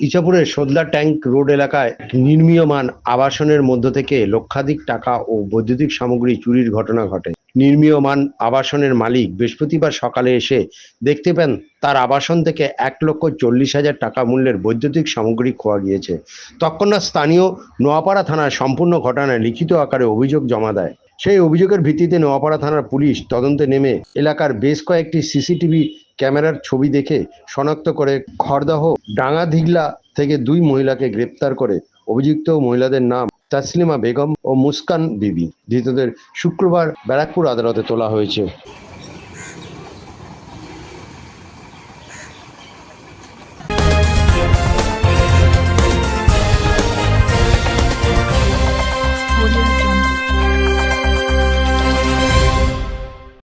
ইছাপুরের সোদলা tank road এলাকায় নির্মীয়মান আবাসনের মধ্য থেকে লক্ষাধিক টাকা ও বৈদ্যুতিক সামগ্রী চুরির ঘটনা ঘটে। নির্মীয়মান আবাসনের মালিক বৃহস্পতিবার সকালে এসে দেখতে পেন, তার আবাসন থেকে এক লক্ষ চল্লিশ হাজার টাকা মূল্যের বৈদ্যুতিক সামগ্রী খোয়া গিয়েছে। তৎক্ষণাৎ স্থানীয় নোয়াপাড়া থানার সম্পূর্ণ ঘটনায় লিখিত আকারে অভিযোগ জমা দেয়। সেই অভিযোগের ভিত্তিতে নোয়াপাড়া থানার পুলিশ তদন্তে নেমে এলাকার বেশ কয়েকটি সিসিটিভি ক্যামেরার ছবি দেখে শনাক্ত করে খড়দাহ ডাঙ্গাধিগলা থেকে দুই মহিলাকে গ্রেপ্তার করে অভিযুক্ত মহিলাদের নাম তাসলিমা বেগম ও মুস্কান বিবি। ধৃতদের শুক্রবার ব্যারাকপুর আদালতে তোলা হয়েছে।